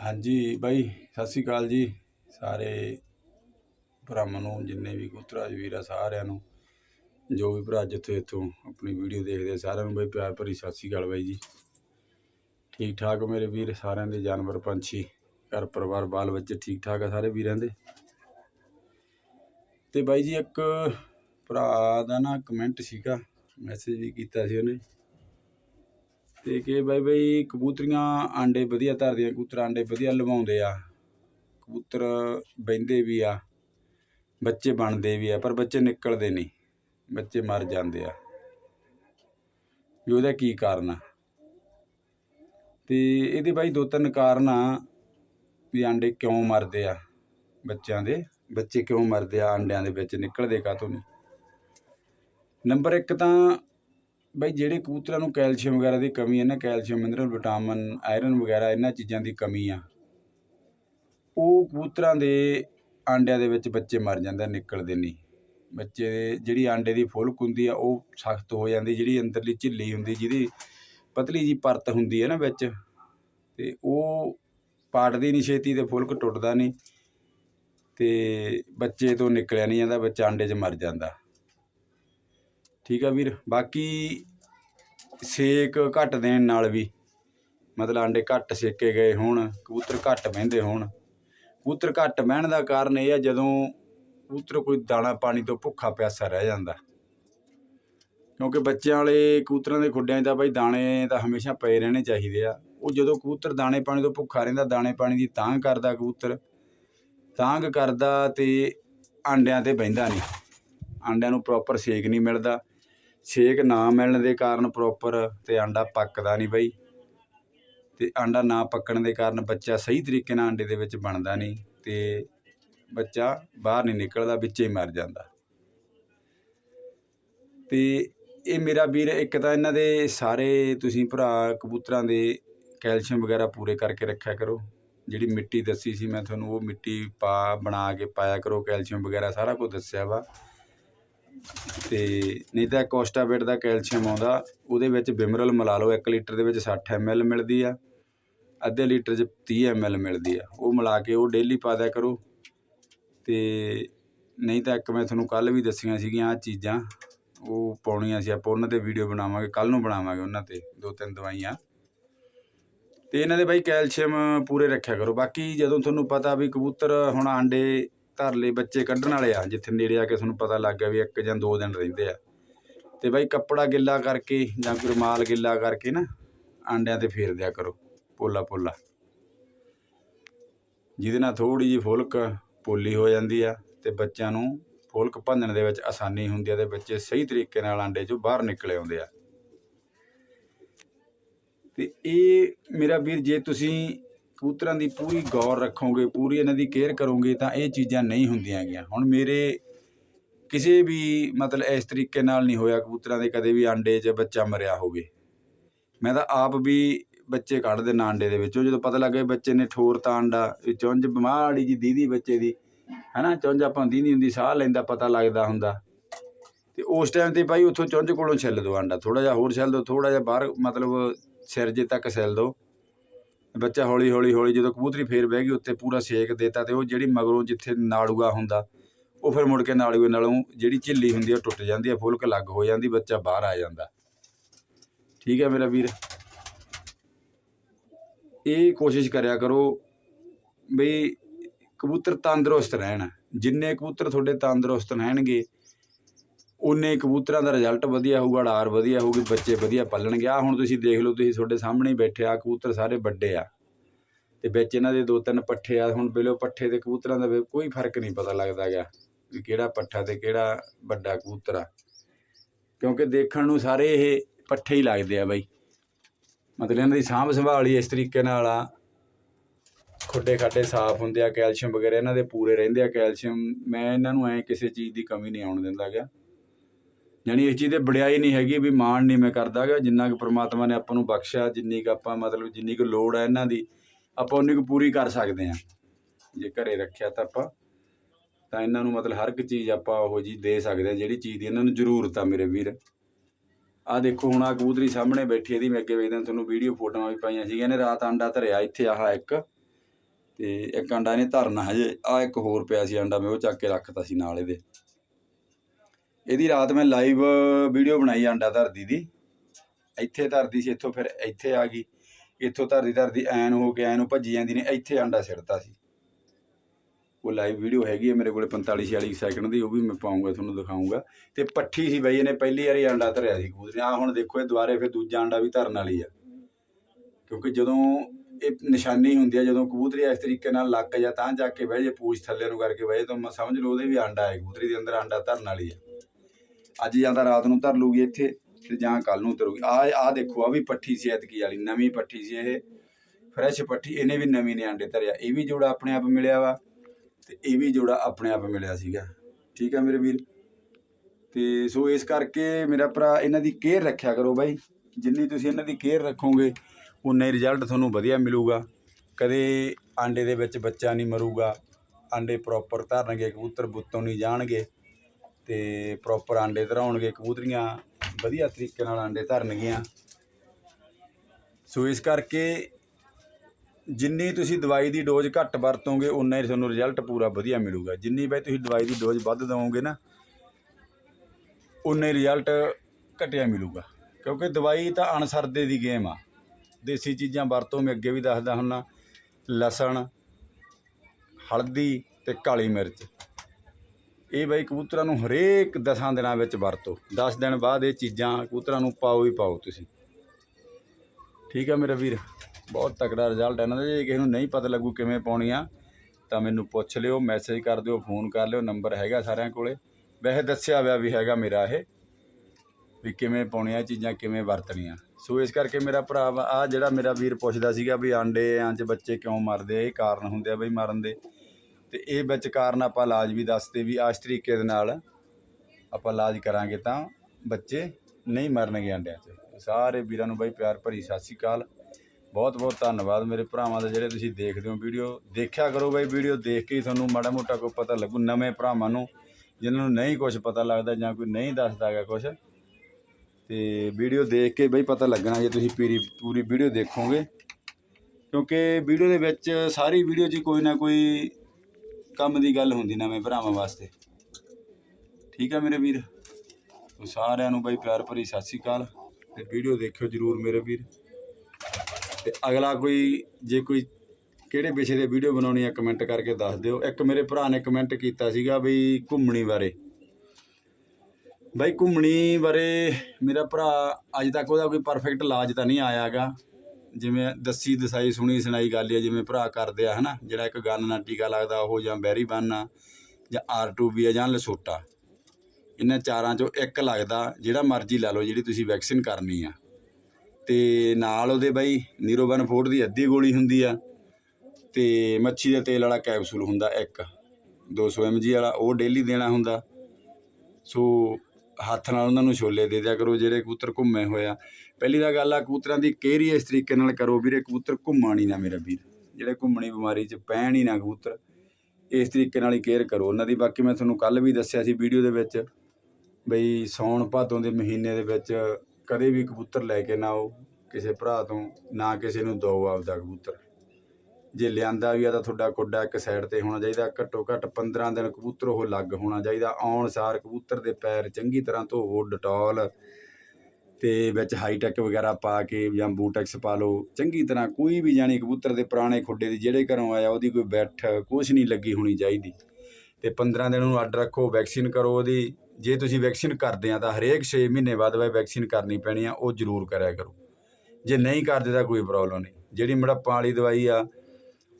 ਹਾਂਜੀ ਬਾਈ, ਸਤਿ ਸ਼੍ਰੀ ਅਕਾਲ ਜੀ। ਸਾਰੇ ਭਰਾਵਾਂ ਨੂੰ, ਜਿੰਨੇ ਵੀ ਕਬੂਤਰਾਜ ਵੀਰ ਆ, ਸਾਰਿਆਂ ਨੂੰ, ਜੋ ਵੀ ਭਰਾ ਜਿੱਥੇ ਇੱਥੋਂ ਆਪਣੀ ਵੀਡੀਓ ਦੇਖਦੇ ਸਾਰਿਆਂ ਨੂੰ ਬਾਈ ਪਿਆਰ ਭਰੀ ਸਤਿ ਸ਼੍ਰੀ ਅਕਾਲ ਬਾਈ ਜੀ। ਠੀਕ ਠਾਕ ਮੇਰੇ ਵੀਰ, ਸਾਰਿਆਂ ਦੇ ਜਾਨਵਰ, ਪੰਛੀ, ਘਰ ਪਰਿਵਾਰ, ਬਾਲ ਬੱਚੇ ਠੀਕ ਠਾਕ ਆ ਸਾਰੇ ਵੀਰਾਂ ਦੇ? ਤੇ ਬਾਈ ਜੀ ਇੱਕ ਭਰਾ ਦਾ ਨਾ ਕਮੈਂਟ ਸੀਗਾ ਮੈਸੇਜ ਵੀ ਕੀਤਾ ਸੀ ਉਹਨੇ। ਤੇ ਕਿ ਬਾਈ ਬਾਈ ਕਬੂਤਰੀਆਂ ਆਂਡੇ ਵਧੀਆ ਧਰਦੀਆਂ ਕਬੂਤਰ ਆਂਡੇ ਵਧੀਆ ਲਵਾਉਂਦੇ ਆ। ਕਬੂਤਰ ਬਹਿੰਦੇ ਵੀ ਆ, ਬੱਚੇ ਬਣਦੇ ਵੀ ਆ, ਪਰ ਬੱਚੇ ਨਿਕਲਦੇ ਨਹੀਂ, ਬੱਚੇ ਮਰ ਜਾਂਦੇ ਆ। ਵੀ ਉਹਦਾ ਕੀ ਕਾਰਨ ਆ? ਤੇ ਇਹਦੇ ਬਾਈ ਦੋ ਤਿੰਨ ਕਾਰਨ ਆ ਵੀ ਆਂਡੇ ਕਿਉਂ ਮਰਦੇ ਆ ਬੱਚਿਆਂ ਦੇ, ਬੱਚੇ ਕਿਉਂ ਮਰਦੇ ਆ, ਆਂਡਿਆਂ ਦੇ ਵਿੱਚ ਨਿਕਲਦੇ ਕਾਹਤੋਂ ਨਹੀਂ। ਨੰਬਰ 1 ਤਾਂ ਬਈ ਜਿਹੜੇ ਕਬੂਤਰਾਂ ਨੂੰ ਕੈਲਸ਼ੀਅਮ ਵਗੈਰਾ ਦੀ ਕਮੀ ਹੈ ਨਾ, ਕੈਲਸ਼ੀਅਮ, ਮਿਨਰਲ, ਵਿਟਾਮਿਨ, ਆਇਰਨ ਵਗੈਰਾ, ਇਹਨਾਂ ਚੀਜ਼ਾਂ ਦੀ ਕਮੀ ਆ, ਉਹ ਕਬੂਤਰਾਂ ਦੇ ਆਂਡਿਆਂ ਦੇ ਵਿੱਚ ਬੱਚੇ ਮਰ ਜਾਂਦੇ ਨਿਕਲਦੇ ਨਹੀਂ। ਬੱਚੇ ਦੇ ਜਿਹੜੀ ਆਂਡੇ ਦੀ ਫੁਲਕ ਹੁੰਦੀ ਆ, ਉਹ ਸਖਤ ਹੋ ਜਾਂਦੀ, ਜਿਹੜੀ ਅੰਦਰਲੀ ਝਿੱਲੀ ਹੁੰਦੀ, ਜਿਹਦੀ ਪਤਲੀ ਜੀ ਪਰਤ ਹੁੰਦੀ ਹੈ ਨਾ ਵਿੱਚ, ਤੇ ਉਹ ਪਾਟਦੀ ਨਹੀਂ ਛੇਤੀ ਤੇ ਫੁਲਕ ਟੁੱਟਦਾ ਨਹੀਂ, ਤੇ ਬੱਚੇ ਤੋਂ ਨਿਕਲਿਆ ਨਹੀਂ ਜਾਂਦਾ ਬੱਚਾ ਆਂਡੇ 'ਚ ਮਰ ਜਾਂਦਾ। ਠੀਕ ਆ ਵੀਰ, ਬਾਕੀ ਸੇਕ ਘੱਟ ਦੇਣ ਨਾਲ ਵੀ। ਮਤਲਬ ਆਂਡੇ ਘੱਟ ਸੇਕੇ ਗਏ ਹੋਣ, ਕਬੂਤਰ ਘੱਟ ਬਹਿੰਦੇ ਹੋਣ। ਕਬੂਤਰ ਘੱਟ ਬਹਿਣ ਦਾ ਕਾਰਨ ਇਹ ਆ, ਜਦੋਂ ਕਬੂਤਰ ਕੋਈ ਦਾਣਾ ਪਾਣੀ ਤੋਂ ਭੁੱਖਾ ਪਿਆਸਾ ਰਹਿ ਜਾਂਦਾ। ਕਿਉਂਕਿ ਬੱਚਿਆਂ ਵਾਲੇ ਕਬੂਤਰਾਂ ਦੇ ਖੁੱਡਿਆਂ 'ਚ ਤਾਂ ਬਾਈ ਦਾਣੇ ਤਾਂ ਹਮੇਸ਼ਾ ਪਏ ਰਹਿਣੇ ਚਾਹੀਦੇ ਆ। ਉਹ ਜਦੋਂ ਕਬੂਤਰ ਦਾਣੇ ਪਾਣੀ ਤੋਂ ਭੁੱਖਾ ਰਹਿੰਦਾ, ਦਾਣੇ ਪਾਣੀ ਦੀ ਤਾਂਗ ਕਰਦਾ ਕਬੂਤਰ ਤਾਂਗ ਕਰਦਾ ਤੇ ਆਂਡਿਆਂ ਤੇ ਬਹਿੰਦਾ ਨਹੀਂ। ਆਂਡਿਆਂ ਨੂੰ ਪ੍ਰੋਪਰ ਸੇਕ ਨਹੀਂ ਮਿਲਦਾ। ਸੇਕ ਨਾ ਮਿਲਣ ਦੇ ਕਾਰਨ ਪ੍ਰੋਪਰ ਅਤੇ ਆਂਡਾ ਪੱਕਦਾ ਨਹੀਂ ਬਈ। ਅਤੇ ਆਂਡਾ ਨਾ ਪੱਕਣ ਦੇ ਕਾਰਨ ਬੱਚਾ ਸਹੀ ਤਰੀਕੇ ਨਾਲ ਆਂਡੇ ਦੇ ਵਿੱਚ ਬਣਦਾ ਨਹੀਂ ਅਤੇ ਬੱਚਾ ਬਾਹਰ ਨਹੀਂ ਨਿਕਲਦਾ, ਵਿੱਚੇ ਹੀ ਮਰ ਜਾਂਦਾ। ਅਤੇ ਇਹ ਮੇਰਾ ਵੀਰ, ਇੱਕ ਤਾਂ ਇਹਨਾਂ ਦੇ ਸਾਰੇ ਤੁਸੀਂ ਭਰਾ ਕਬੂਤਰਾਂ ਦੇ ਕੈਲਸ਼ੀਅਮ ਵਗੈਰਾ ਪੂਰੇ ਕਰਕੇ ਰੱਖਿਆ ਕਰੋ। ਜਿਹੜੀ ਮਿੱਟੀ ਦੱਸੀ ਸੀ ਮੈਂ ਤੁਹਾਨੂੰ, ਉਹ ਮਿੱਟੀ ਪਾ, ਬਣਾ ਕੇ ਪਾਇਆ ਕਰੋ, ਕੈਲਸ਼ੀਅਮ ਵਗੈਰਾ ਸਾਰਾ ਕੁਝ ਦੱਸਿਆ ਵਾ। ਅਤੇ ਨਹੀਂ ਤਾਂ ਕੋਸਟਾਵੇਟ ਦਾ ਕੈਲਸ਼ੀਅਮ ਆਉਂਦਾ, ਉਹਦੇ ਵਿੱਚ ਬਿਮਰਲ ਮਿਲਾ ਲਓ, ਇੱਕ ਲੀਟਰ ਦੇ ਵਿੱਚ ਸੱਠ ਐੱਮ ਐੱਲ ਮਿਲਦੀ ਆ, ਅੱਧੇ ਲੀਟਰ 'ਚ ਤੀਹ ਐੱਮ ਐੱਲ ਮਿਲਦੀ ਆ। ਉਹ ਮਿਲਾ ਕੇ ਉਹ ਡੇਲੀ ਪਾ ਦਿਆ ਕਰੋ। ਅਤੇ ਨਹੀਂ ਤਾਂ ਇੱਕ ਮੈਂ ਤੁਹਾਨੂੰ ਕੱਲ੍ਹ ਵੀ ਦੱਸੀਆਂ ਸੀਗੀਆਂ ਆਹ ਚੀਜ਼ਾਂ, ਉਹ ਪਾਉਣੀਆਂ ਸੀ ਆਪਾਂ, ਉਹਨਾਂ ਤੇ ਵੀਡੀਓ ਬਣਾਵਾਂਗੇ, ਕੱਲ੍ਹ ਨੂੰ ਬਣਾਵਾਂਗੇ ਉਹਨਾਂ ਤੇ, ਦੋ ਤਿੰਨ ਦਵਾਈਆਂ। ਅਤੇ ਇਹਨਾਂ ਦੇ ਬਾਈ ਕੈਲਸ਼ੀਅਮ ਪੂਰੇ ਰੱਖਿਆ ਕਰੋ। ਬਾਕੀ ਜਦੋਂ ਤੁਹਾਨੂੰ ਪਤਾ ਵੀ ਕਬੂਤਰ ਹੁਣ ਆਂਡੇ ਧਰ ਲਈ ਬੱਚੇ ਕੱਢਣ ਵਾਲੇ ਆ, ਜਿੱਥੇ ਨੇੜੇ ਆ ਕੇ ਤੁਹਾਨੂੰ ਪਤਾ ਲੱਗ ਗਿਆ ਵੀ ਇੱਕ ਜਾਂ ਦੋ ਦਿਨ ਰਹਿੰਦੇ ਆ। ਤੇ ਬਾਈ ਕੱਪੜਾ ਗਿੱਲਾ ਕਰਕੇ ਜਾਂ ਕੋਈ ਰੁਮਾਲ ਗਿੱਲਾ ਕਰਕੇ ਨਾ, ਆਂਡਿਆਂ ਤੇ ਫੇਰ ਦਿਆ ਕਰੋ, ਪੋਲਾ ਪੋਲਾ। ਜਿਹਦੇ ਨਾਲ ਥੋੜੀ ਜਿਹੀ ਫੁਲਕ ਪੋਲੀ ਹੋ ਜਾਂਦੀ ਆ ਤੇ ਬੱਚਿਆਂ ਨੂੰ ਫੁਲਕ ਭੰਨਣ ਦੇ ਵਿੱਚ ਆਸਾਨੀ ਹੁੰਦੀ ਆ ਤੇ ਬੱਚੇ ਸਹੀ ਤਰੀਕੇ ਨਾਲ ਆਂਡੇ ਚੋਂ ਬਾਹਰ ਨਿਕਲੇ ਆਉਂਦੇ ਆ। ਤੇ ਇਹ ਮੇਰਾ ਵੀਰ, ਜੇ ਤੁਸੀਂ ਕਬੂਤਰਾਂ ਦੀ ਪੂਰੀ ਗੌਰ ਰੱਖੋਗੇ, ਪੂਰੀ ਇਹਨਾਂ ਦੀ ਕੇਅਰ ਕਰੋਗੇ ਤਾਂ ਇਹ ਚੀਜ਼ਾਂ ਨਹੀਂ ਹੁੰਦੀਆਂ ਗੀਆਂ ਹੁਣ ਮੇਰੇ ਕਿਸੇ ਵੀ ਮਤਲਬ ਇਸ ਤਰੀਕੇ ਨਾਲ ਨਹੀਂ ਹੋਇਆ ਕਬੂਤਰਾਂ ਦੇ ਕਦੇ ਵੀ ਆਂਡੇ 'ਚ ਬੱਚਾ ਮਰਿਆ ਹੋਵੇ। ਮੈਂ ਤਾਂ ਆਪ ਵੀ ਬੱਚੇ ਕੱਢ ਦੇਣਾ ਆਂਡੇ ਦੇ ਵਿੱਚੋਂ। ਜਦੋਂ ਪਤਾ ਲੱਗੇ ਬੱਚੇ ਨੇ ਠੋਰਤਾ ਆਂਡਾ, ਵੀ ਚੁੰਝ ਬਿਮਾਰੀ ਜੀ ਦੀਦੀ ਬੱਚੇ ਦੀ, ਹੈਨਾ, ਚੁੰਝ ਆਪਾਂ ਦੀਦੀ ਹੁੰਦੀ, ਸਾਹ ਲੈਂਦਾ, ਪਤਾ ਲੱਗਦਾ ਹੁੰਦਾ। ਤੇ ਉਸ ਟਾਈਮ ਤੇ ਭਾਈ ਉੱਥੋਂ ਚੁੰਝ ਕੋਲੋਂ ਛਿੱਲ ਦੋ ਆਂਡਾ ਥੋੜਾ ਜਿਹਾ ਹੋਰ ਛਿੱਲ ਦੋ ਥੋੜਾ ਜਿਹਾ ਬਾਹਰ ਮਤਲਬ ਸਿਰ ਜੇ ਤੱਕ ਛਿੱਲ ਦੋ ਬੱਚਾ ਹੌਲੀ ਹੌਲੀ ਹੌਲੀ ਜਦੋਂ ਕਬੂਤਰੀ ਫੇਰ ਬਹਿ ਗਈ ਉੱਤੇ ਪੂਰਾ ਸੇਕ ਦੇਤਾ ਅਤੇ ਉਹ ਜਿਹੜੀ ਮਗਰੋਂ ਜਿੱਥੇ ਨਾੜੂਆ ਹੁੰਦਾ, ਉਹ ਫਿਰ ਮੁੜ ਕੇ ਨਾੜੂਏ ਨਾਲੋਂ ਜਿਹੜੀ ਝਿੱਲੀ ਹੁੰਦੀ ਆ ਉਹ ਟੁੱਟ ਜਾਂਦੀ ਆ, ਫੁਲਕ ਲੱਗ ਹੋ ਜਾਂਦੀ, ਬੱਚਾ ਬਾਹਰ ਆ ਜਾਂਦਾ। ਠੀਕ ਹੈ ਮੇਰਾ ਵੀਰ। ਇਹ ਕੋਸ਼ਿਸ਼ ਕਰਿਆ ਕਰੋ ਬਈ ਕਬੂਤਰ ਤੰਦਰੁਸਤ ਰਹਿਣ, ਜਿੰਨੇ ਕਬੂਤਰ ਤੁਹਾਡੇ ਤੰਦਰੁਸਤ ਰਹਿਣਗੇ ਉਨੇ ਕਬੂਤਰਾਂ ਦਾ ਰਿਜ਼ਲਟ ਵਧੀਆ ਹੋਊਗਾ ਅੜਾਰ ਵਧੀਆ ਹੋਊਗੀ, ਬੱਚੇ ਵਧੀਆ ਪਲਣਗੇ। ਆਹ ਹੁਣ ਤੁਸੀਂ ਦੇਖ ਲਓ, ਤੁਸੀਂ ਤੁਹਾਡੇ ਸਾਹਮਣੇ ਹੀ ਬੈਠੇ ਆ, ਕਬੂਤਰ ਸਾਰੇ ਵੱਡੇ ਆ। ਅਤੇ ਵਿੱਚ ਇਹਨਾਂ ਦੇ ਦੋ ਤਿੰਨ ਪੱਠੇ ਆ, ਹੁਣ ਬਿਲੋ ਪੱਠੇ ਅਤੇ ਕਬੂਤਰਾਂ ਦਾ ਵੀ ਕੋਈ ਫ਼ਰਕ ਨਹੀਂ ਪਤਾ ਲੱਗਦਾ ਗਿਆ ਵੀ ਕਿਹੜਾ ਪੱਠਾ ਅਤੇ ਕਿਹੜਾ ਵੱਡਾ ਕਬੂਤਰ ਆ। ਕਿਉਂਕਿ ਦੇਖਣ ਨੂੰ ਸਾਰੇ ਇਹ ਪੱਠੇ ਹੀ ਲੱਗਦੇ ਆ ਬਾਈ। ਮਤਲਬ ਇਹਨਾਂ ਦੀ ਸਾਂਭ ਸੰਭਾਲ ਹੀ ਇਸ ਤਰੀਕੇ ਨਾਲ ਆ। ਖੁੱਡੇ ਖਾਡੇ ਸਾਫ਼ ਹੁੰਦੇ ਆ, ਕੈਲਸ਼ੀਅਮ ਵਗੈਰਾ ਇਹਨਾਂ ਦੇ ਪੂਰੇ ਰਹਿੰਦੇ ਆ। ਕੈਲਸ਼ੀਅਮ, ਮੈਂ ਇਹਨਾਂ ਨੂੰ ਐ ਕਿਸੇ ਚੀਜ਼ ਦੀ ਕਮੀ ਨਹੀਂ ਆਉਣ ਦਿੰਦਾ ਗਿਆ ਯਾਨੀ ਇਸ ਚੀਜ਼ ਦੇ ਵਡਿਆਈ ਨਹੀਂ ਹੈਗੀ ਵੀ ਮਾਣ ਨਹੀਂ ਮੈਂ ਕਰਦਾ ਗਾ ਜਿੰਨਾ ਕੁ ਪ੍ਰਮਾਤਮਾ ਨੇ ਆਪਾਂ ਨੂੰ ਬਖਸ਼ਿਆ, ਜਿੰਨੀ ਕੁ ਆਪਾਂ ਮਤਲਬ ਜਿੰਨੀ ਕੁ ਲੋੜ ਹੈ ਇਹਨਾਂ ਦੀ, ਆਪਾਂ ਉਨੀ ਕੁ ਪੂਰੀ ਕਰ ਸਕਦੇ ਹਾਂ। ਜੇ ਘਰੇ ਰੱਖਿਆ ਤਾਂ ਆਪਾਂ, ਤਾਂ ਇਹਨਾਂ ਨੂੰ ਮਤਲਬ ਹਰ ਇੱਕ ਚੀਜ਼ ਆਪਾਂ ਉਹ ਜੀ ਦੇ ਸਕਦੇ ਹਾਂ, ਜਿਹੜੀ ਚੀਜ਼ ਦੀ ਇਹਨਾਂ ਨੂੰ ਜ਼ਰੂਰਤ ਆ ਮੇਰੇ ਵੀਰ। ਆ ਦੇਖੋ ਹੁਣ ਆ ਕਬੂਤਰੀ ਸਾਹਮਣੇ ਬੈਠੀ ਇਹਦੀ, ਮੈਂ ਅੱਗੇ ਵੇਖਦਾ ਤੁਹਾਨੂੰ ਵੀਡੀਓ ਫੋਟੋਆਂ ਵੀ ਪਾਈਆਂ ਸੀਗੀਆਂ ਨੇ, ਰਾਤ ਆਂਡਾ ਧਰਿਆ ਇੱਥੇ ਆਹ ਇੱਕ। ਤੇ ਇੱਕ ਅੰਡਾ ਇਹਨੇ ਧਰਨਾ ਹਜੇ ਆ ਇੱਕ ਹੋਰ ਪਿਆ ਸੀ ਅੰਡਾ, ਮੈਂ ਉਹ ਚੱਕ ਕੇ ਰੱਖਤਾ ਸੀ ਨਾਲ ਇਹਦੇ। ਇਹਦੀ ਰਾਤ ਮੈਂ ਲਾਈਵ ਵੀਡੀਓ ਬਣਾਈ ਅੰਡਾ ਧਰਦੀ ਦੀ। ਇੱਥੇ ਧਰਦੀ ਸੀ, ਇੱਥੋਂ ਫਿਰ ਇੱਥੇ ਆ ਗਈ। ਇੱਥੋਂ ਧਰਦੀ ਧਰਦੀ ਐਨ ਹੋ ਕੇ ਐਨ ਨੂੰ ਭੱਜੀ ਜਾਂਦੀ ਨੇ, ਇੱਥੇ ਅੰਡਾ ਸਿਰਤਾ ਸੀ। ਉਹ ਲਾਈਵ ਵੀਡੀਓ ਹੈਗੀ ਹੈ ਮੇਰੇ ਕੋਲੇ 45 46 ਸੈਕਿੰਡ ਦੀ, ਉਹ ਵੀ ਮੈਂ ਪਾਉਂਗਾ, ਤੁਹਾਨੂੰ ਦਿਖਾਉਂਗਾ। ਤੇ ਪੱਠੀ ਸੀ ਬਈ, ਇਹਨੇ ਪਹਿਲੀ ਵਾਰੀ ਅੰਡਾ ਧਰਿਆ ਸੀ ਕਬੂਤਰ। ਆ ਹੁਣ ਦੇਖੋ, ਇਹ ਦੁਬਾਰੇ ਫਿਰ ਦੂਜਾ ਅੰਡਾ ਵੀ ਧਰਨ ਵਾਲੀ ਆ। ਕਿਉਂਕਿ ਜਦੋਂ ਇਹ ਨਿਸ਼ਾਨੀ ਹੁੰਦੀ ਆ, ਜਦੋਂ ਕਬੂਤਰੀ ਇਸ ਤਰੀਕੇ ਨਾਲ ਲੱਕ ਜਾਂ ਤਾਂ ਜਾ ਕੇ ਬਹਿ ਜੇ, ਪੂਛ ਥੱਲੇ ਨੂੰ ਕਰਕੇ ਬਹਿ ਜੇ, ਤਾਂ ਮੈਂ ਸਮਝ ਲਓ ਉਹਦੇ ਵੀ ਅੰਡਾ ਹੈ, ਕਬੂਤਰੀ ਦੇ ਅੰਦਰ ਅੰਡਾ ਧਰਨ ਵਾਲੀ ਆ। ਅੱਜ ਜਾਂ ਤਾਂ ਰਾਤ ਨੂੰ ਧਰ ਲੂਗੀ ਇੱਥੇ ਤੇ ਜਾਂ ਕੱਲ ਨੂੰ ਧਰੂਗੀ। ਆ ਆ ਦੇਖੋ ਆ ਵੀ ਪੱਠੀ ਸੀ ਐਤਕੀ ਵਾਲੀ, ਨਵੀਂ ਪੱਠੀ ਸੀ ਇਹ। ਫਰੈਸ਼ ਪੱਠੀ, ਇਹਨੇ ਵੀ ਨਵੀਂ ਨੇ ਆਂਡੇ ਧਰਿਆ। ਇਹ ਵੀ ਜੋੜਾ ਆਪਣੇ ਆਪ ਮਿਲਿਆ ਵਾ ਤੇ ਇਹ ਵੀ ਜੋੜਾ ਆਪਣੇ ਆਪ ਮਿਲਿਆ ਸੀਗਾ। ਠੀਕ ਆ ਮੇਰੇ ਵੀਰ? ਤੇ ਸੋ ਇਸ ਕਰਕੇ ਮੇਰਾ ਭਰਾ, ਇਹਨਾਂ ਦੀ ਕੇਅਰ ਰੱਖਿਆ ਕਰੋ ਬਾਈ। ਜਿੰਨੀ ਤੁਸੀਂ ਇਹਨਾਂ ਦੀ ਕੇਅਰ ਰੱਖੋਗੇ ਉਨਾ ਹੀ ਰਿਜ਼ਲਟ ਤੁਹਾਨੂੰ ਵਧੀਆ ਮਿਲੂਗਾ। ਕਦੇ ਆਂਡੇ ਦੇ ਵਿੱਚ ਬੱਚਾ ਨਹੀਂ ਮਰੂਗਾ, ਆਂਡੇ ਪ੍ਰੋਪਰ ਧਰਨਗੇ, ਕਬੂਤਰ ਬੁੱਤੋਂ ਨਹੀਂ ਜਾਣਗੇ। ਤੇ ਪ੍ਰੋਪਰ ਆਂਡੇ ਧਰਾਉਣਗੇ, ਕਬੂਤਰੀਆਂ ਵਧੀਆ ਤਰੀਕੇ ਨਾਲ ਆਂਡੇ ਧਰਨਗੀਆਂ। ਸੋ ਇਸ ਕਰਕੇ ਜਿੰਨੀ ਤੁਸੀਂ ਦਵਾਈ ਦੀ ਡੋਜ਼ ਘੱਟ ਵਰਤੋਗੇ ਉਨਾ ਹੀ ਤੁਹਾਨੂੰ ਰਿਜ਼ਲਟ ਪੂਰਾ ਵਧੀਆ ਮਿਲੂਗਾ। ਜਿੰਨੀ ਬਈ ਤੁਸੀਂ ਦਵਾਈ ਦੀ ਡੋਜ਼ ਵੱਧ ਦਵੋਗੇ ਨਾ ਉਨਾ ਹੀ ਰਿਜ਼ਲਟ ਘਟਿਆ ਮਿਲੂਗਾ। ਕਿਉਂਕਿ ਦਵਾਈ ਤਾਂ ਅਣਸਰਦੇ ਦੀ ਗੇਮ ਆ। ਦੇਸੀ ਚੀਜ਼ਾਂ ਵਰਤੋਂ ਮੈਂ ਅੱਗੇ ਵੀ ਦੱਸਦਾ ਹੁੰਨਾ, ਲਸਣ, ਹਲਦੀ ਤੇ ਕਾਲੀ ਮਿਰਚ। ਇਹ ਬਈ ਕਬੂਤਰਾਂ ਨੂੰ ਹਰੇਕ ਦਸਾਂ ਦਿਨਾਂ ਵਿੱਚ ਵਰਤੋ। 10 ਦਿਨ ਬਾਅਦ ਇਹ ਚੀਜ਼ਾਂ ਕਬੂਤਰਾਂ ਨੂੰ ਪਾਓ ਹੀ ਪਾਓ ਤੁਸੀਂ। ਠੀਕ ਆ ਮੇਰਾ ਵੀਰ? ਬਹੁਤ ਤਕੜਾ ਰਿਜ਼ਲਟ ਇਹਨਾਂ ਦਾ। ਜੇ ਕਿਸੇ ਨੂੰ ਨਹੀਂ ਪਤਾ ਲੱਗੂ ਕਿਵੇਂ ਪਾਉਣੀ ਆ, ਤਾਂ ਮੈਨੂੰ ਪੁੱਛ ਲਿਓ ਮੈਸੇਜ ਕਰ ਦਿਓ ਫੋਨ ਕਰ ਲਿਓ। ਨੰਬਰ ਹੈਗਾ ਸਾਰਿਆਂ ਕੋਲੇ। ਵੈਸੇ ਦੱਸਿਆ ਹੋਇਆ ਵੀ ਹੈਗਾ ਮੇਰਾ ਇਹ, ਵੀ ਕਿਵੇਂ ਪਾਉਣੀਆਂ ਚੀਜ਼ਾਂ, ਕਿਵੇਂ ਵਰਤਣੀਆਂ। ਸੋ ਇਸ ਕਰਕੇ ਮੇਰਾ ਭਰਾ ਆ ਜਿਹੜਾ ਮੇਰਾ ਵੀਰ ਪੁੱਛਦਾ ਸੀਗਾ ਵੀ ਆਂਡਿਆਂ 'ਚ ਬੱਚੇ ਕਿਉਂ ਮਰਦੇ ਆ? ਇਹ ਕਾਰਨ ਹੁੰਦੇ ਆ ਬਈ ਮਰਨ ਦੇ। ਤੇ ਇਹ ਵਿੱਚ ਕਾਰਨ ਆਪਾਂ ਇਲਾਜ ਵੀ ਦੱਸਦੇ ਵੀ ਇਸ ਤਰੀਕੇ ਦੇ ਨਾਲ ਆਪਾਂ ਇਲਾਜ ਕਰਾਂਗੇ ਤਾਂ ਬੱਚੇ ਨਹੀਂ ਮਰਨਗੇ ਆਂਡਿਆਂ 'ਚ। ਸਾਰੇ ਵੀਰਾਂ ਨੂੰ ਬਾਈ ਪਿਆਰ ਭਰੀ ਸਤਿ ਸ਼੍ਰੀ ਅਕਾਲ। ਬਹੁਤ ਬਹੁਤ ਧੰਨਵਾਦ ਮੇਰੇ ਭਰਾਵਾਂ ਦਾ ਜਿਹੜੇ ਤੁਸੀਂ ਦੇਖਦੇ ਹੋ ਵੀਡੀਓ। ਦੇਖਿਆ ਕਰੋ ਬਈ ਵੀਡੀਓ ਦੇਖ ਕੇ ਹੀ ਤੁਹਾਨੂੰ ਮਾੜਾ ਮੋਟਾ ਕੋਈ ਪਤਾ ਲੱਗੂ ਨਵੇਂ ਭਰਾਵਾਂ ਨੂੰ, ਜਿਨ੍ਹਾਂ ਨੂੰ ਨਹੀਂ ਕੁਝ ਪਤਾ ਲੱਗਦਾ ਜਾਂ ਕੋਈ ਨਹੀਂ ਦੱਸਦਾ ਹੈਗਾ ਕੁਝ ਤੇ ਵੀਡੀਓ ਦੇਖ ਕੇ ਬਈ ਪਤਾ ਲੱਗਣਾ ਜੇ ਤੁਸੀਂ ਪੂਰੀ ਪੂਰੀ ਵੀਡੀਓ ਦੇਖੋਗੇ। ਕਿਉਂਕਿ ਵੀਡੀਓ ਦੇ ਵਿੱਚ ਸਾਰੀ ਵੀਡੀਓ 'ਚ ਕੋਈ ਨਾ ਕੋਈ ਕੰਮ ਦੀ ਗੱਲ ਹੁੰਦੀ ਨਵੇਂ ਭਰਾਵਾਂ ਵਾਸਤੇ। ਠੀਕ ਹੈ ਮੇਰੇ ਵੀਰ? ਸੋ ਸਾਰਿਆਂ ਨੂੰ ਬਾਈ ਪਿਆਰ ਭਰੀ ਸਤਿ ਸ਼੍ਰੀ ਅਕਾਲ। ਤੇ ਵੀਡੀਓ ਦੇਖਿਓ ਜਰੂਰ ਮੇਰੇ ਵੀਰ। ਤੇ ਅਗਲਾ ਕੋਈ, ਜੇ ਕੋਈ ਕਿਹੜੇ ਵਿਸ਼ੇ ਤੇ ਵੀਡੀਓ ਬਣਾਉਣੀ ਹੈ ਕਮੈਂਟ ਕਰਕੇ ਦੱਸ ਦਿਓ। ਇੱਕ ਮੇਰੇ ਭਰਾ ਨੇ ਕਮੈਂਟ ਕੀਤਾ ਸੀਗਾ ਬਈ ਘੁੰਮਣੀ ਬਾਰੇ। ਬਾਈ ਘੁੰਮਣੀ ਬਾਰੇ ਮੇਰਾ ਭਰਾ ਅੱਜ ਤੱਕ ਉਹਦਾ ਕੋਈ ਪਰਫੈਕਟ ਇਲਾਜ ਤਾਂ ਨਹੀਂ ਆਇਆਗਾ। ਜਿਵੇਂ ਦੱਸੀ ਦਸਾਈ ਸੁਣੀ ਸੁਣਾਈ ਗੱਲ ਹੈ ਜਿਵੇਂ ਭਰਾ ਕਰਦੇ ਆ, ਹਨਾ? ਜਿਹੜਾ ਇੱਕ ਗਨ ਨਾਲ ਟੀਕਾ ਲੱਗਦਾ, ਉਹ ਜਾਂ ਬੈਰੀ ਬੰਨ ਆ, ਜਾਂ ਆਰ2 ਆ ਜਾਂ ਲਸੋਟਾ। ਇਹਨਾਂ ਚਾਰਾਂ ਚੋਂ ਇੱਕ ਲੱਗਦਾ, ਜਿਹੜਾ ਮਰਜ਼ੀ ਲਾ ਲਓ, ਜਿਹੜੀ ਤੁਸੀਂ ਵੈਕਸੀਨ ਕਰਨੀ ਆ। ਤੇ ਨਾਲ ਉਹਦੇ ਬਾਈ, ਨੀਰੋਬਨ ਫੋਰਟ ਦੀ ਅੱਧੀ ਗੋਲੀ ਹੁੰਦੀ ਆ, ਤੇ ਮੱਛੀ ਦੇ ਤੇਲ ਵਾਲਾ ਕੈਪਸੂਲ ਹੁੰਦਾ ਇੱਕ। 200 mg ਵਾਲਾ, ਉਹ ਡੇਲੀ ਦੇਣਾ ਹੁੰਦਾ। ਸੋ ਹੱਥ ਨਾਲ ਉਹਨਾਂ ਨੂੰ ਛੋਲੇ ਦੇ ਦਿਆ ਕਰੋ, ਜਿਹੜੇ ਕਬੂਤਰ ਘੁੰਮੇ ਹੋਏ ਆ। ਪਹਿਲੀ ਤਾਂ ਗੱਲ ਆ, ਕਬੂਤਰਾਂ ਦੀ ਕੇਅਰ ਹੀ ਇਸ ਤਰੀਕੇ ਨਾਲ ਕਰੋ ਵੀਰੇ, ਕਬੂਤਰ ਘੁੰਮਣ ਹੀ ਨਾ ਮੇਰਾ ਵੀਰ। ਜਿਹੜੇ ਘੁੰਮਣੀ ਬਿਮਾਰੀ 'ਚ ਪੈਣ ਹੀ ਨਾ ਕਬੂਤਰ, ਇਸ ਤਰੀਕੇ ਨਾਲ ਹੀ ਕੇਅਰ ਕਰੋ। ਉਹਨਾਂ ਦੀ ਬਾਕੀ ਮੈਂ ਤੁਹਾਨੂੰ ਕੱਲ ਵੀ ਦੱਸਿਆ ਸੀ ਵੀਡੀਓ ਦੇ ਵਿੱਚ ਬਈ ਸੌਣ ਭਾਦੋਂ ਦੇ ਮਹੀਨੇ ਦੇ ਵਿੱਚ ਕਦੇ ਵੀ ਕਬੂਤਰ ਲੈ ਕੇ ਨਾ ਆਓ, ਕਿਸੇ ਭਰਾ ਤੋਂ, ਨਾ ਕਿਸੇ ਨੂੰ ਦਿਓ ਆਪਦਾ ਕਬੂਤਰ। ਜੇ ਲਿਆਂਦਾ ਵੀ ਆ ਤਾਂ ਤੁਹਾਡਾ ਕੁੱਡਾ ਇੱਕ ਸਾਈਡ ਤੇ ਹੋਣਾ ਚਾਹੀਦਾ, ਘੱਟੋ ਘੱਟ 15 ਦਿਨ ਕਬੂਤਰ ਉਹ ਲੱਗ ਹੋਣਾ ਚਾਹੀਦਾ। ਆਉਣ ਸਾਰ ਕਬੂਤਰ ਦੇ ਪੈਰ ਚੰਗੀ ਤਰ੍ਹਾਂ ਧੋਵੋ, ਡਟੋਲ ਤੇ ਵਿੱਚ ਹਾਈਟੈਕ ਵਗੈਰਾ ਪਾ ਕੇ ਜਾਂ ਬੂਟੈਕਸ ਪਾ ਲਓ। ਚੰਗੀ ਤਰ੍ਹਾਂ ਕੋਈ ਵੀ ਜਾਣੀ ਕਬੂਤਰ ਦੇ ਪੁਰਾਣੇ ਖੁੱਡੇ ਦੀ ਜਿਹੜੇ ਘਰੋਂ ਆਇਆ ਉਹਦੀ ਕੋਈ ਬੈਠ ਕੁਛ ਨਹੀਂ ਲੱਗੀ ਹੋਣੀ ਚਾਹੀਦੀ। ਤੇ 15 ਦਿਨ ਉਹਨੂੰ ਅੱਡ ਰੱਖੋ ਵੈਕਸੀਨ ਕਰੋ ਉਹਦੀ। ਜੇ ਤੁਸੀਂ ਵੈਕਸੀਨ ਕਰਦੇ ਆ ਤਾਂ ਹਰੇਕ 6 ਮਹੀਨੇ ਬਾਅਦ ਵਾ ਵੈਕਸੀਨ ਕਰਨੀ ਪੈਣੀ ਆ, ਉਹ ਜ਼ਰੂਰ ਕਰਿਆ ਕਰੋ। ਜੇ ਨਹੀਂ ਕਰਦੇ ਤਾਂ ਕੋਈ ਪ੍ਰੋਬਲਮ ਨਹੀਂ। ਜਿਹੜੀ ਮੜੱਪਾਂ ਵਾਲੀ ਦਵਾਈ ਆ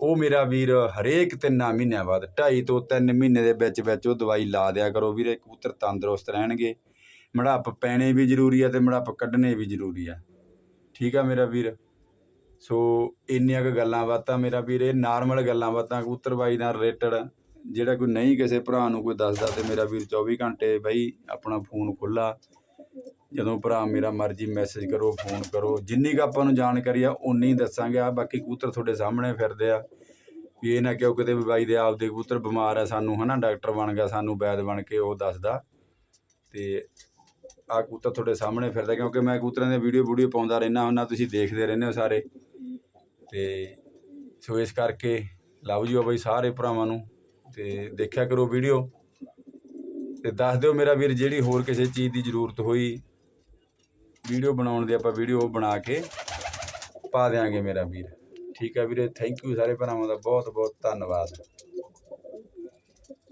ਉਹ ਮੇਰਾ ਵੀਰ ਹਰੇਕ ਤਿੰਨਾਂ ਮਹੀਨਿਆਂ ਬਾਅਦ, ਢਾਈ ਤੋਂ ਤਿੰਨ ਮਹੀਨੇ ਦੇ ਵਿੱਚ ਵਿੱਚ ਉਹ ਦਵਾਈ ਲਾ ਦਿਆ ਕਰੋ ਵੀਰੇ, ਕਬੂਤਰ ਤੰਦਰੁਸਤ ਰਹਿਣਗੇ। ਮੜੱਪ ਪੈਣੇ ਵੀ ਜ਼ਰੂਰੀ ਆ ਤੇ ਮੜੱਪ ਕੱਢਣੇ ਵੀ ਜ਼ਰੂਰੀ ਆ। ਠੀਕ ਆ ਮੇਰਾ ਵੀਰ? ਸੋ ਇੰਨੀਆਂ ਕੁ ਗੱਲਾਂ ਬਾਤਾਂ ਮੇਰਾ ਵੀਰ, ਇਹ ਨਾਰਮਲ ਗੱਲਾਂ ਬਾਤਾਂ ਕਬੂਤਰ ਬਾਈ ਨਾਲ ਰਿਲੇਟਡ ਜਿਹੜਾ ਕੋਈ ਨਹੀਂ ਕਿਸੇ ਭਰਾ ਨੂੰ ਕੋਈ ਦੱਸਦਾ ਤੇ ਮੇਰਾ ਵੀਰ 24 ਘੰਟੇ ਬਈ ਆਪਣਾ ਫੋਨ ਖੁੱਲਾ ਜਦੋਂ ਭਰਾ ਮੇਰਾ ਮਰਜ਼ੀ ਮੈਸੇਜ ਕਰੋ ਫੋਨ ਕਰੋ, ਜਿੰਨੀ ਕੁ ਆਪਾਂ ਨੂੰ ਜਾਣਕਾਰੀ ਆ ਉਨੀ ਦੱਸਾਂਗੇ। ਆ ਬਾਕੀ ਕਬੂਤਰ ਤੁਹਾਡੇ ਸਾਹਮਣੇ ਫਿਰਦੇ ਆ। ਵੀ ਇਹ ਨਾ ਕਿਉਂ ਕਿਤੇ ਵੀ ਬਾਈ ਦੇ ਆਪਦੇ ਕਬੂਤਰ ਬਿਮਾਰ ਆ ਸਾਨੂੰ, ਹਨਾ? ਡਾਕਟਰ ਬਣ ਗਿਆ ਸਾਨੂੰ, ਵੈਦ ਬਣ ਕੇ ਉਹ ਦੱਸਦਾ। ਤੇ ਆ ਕਬੂਤਰ ਤੁਹਾਡੇ ਸਾਹਮਣੇ ਫਿਰਦਾ, ਕਿਉਂਕਿ ਮੈਂ ਕਬੂਤਰਾਂ ਦੇ ਵੀਡੀਓ ਵੀਡੀਓ ਪਾਉਂਦਾ ਰਹਿਣਾ ਹੁੰਦਾ ਤੁਸੀਂ ਦੇਖਦੇ ਰਹਿੰਦੇ ਹੋ ਸਾਰੇ। ਤੇ ਸੋ ਇਸ ਕਰਕੇ ਲਵ ਯੂ ਬਾਈ ਸਾਰੇ ਭਰਾਵਾਂ ਨੂੰ। ਤੇ ਦੇਖਿਆ ਕਰੋ ਵੀਡੀਓ ਤੇ ਦੱਸ ਦਿਓ ਮੇਰਾ ਵੀਰ, ਜਿਹੜੀ ਹੋਰ ਕਿਸੇ ਚੀਜ਼ ਦੀ ਜ਼ਰੂਰਤ ਹੋਈ ਵੀਡੀਓ ਬਣਾਉਣ ਦੇ ਆਪਾਂ ਵੀਡੀਓ ਬਣਾ ਕੇ ਪਾ ਦਿਆਂਗੇ ਮੇਰਾ ਵੀਰ। ਠੀਕ ਹੈ ਵੀਰੇ ਥੈਂਕ ਯੂ ਸਾਰੇ ਭਰਾਵਾਂ ਦਾ ਬਹੁਤ ਬਹੁਤ ਧੰਨਵਾਦ।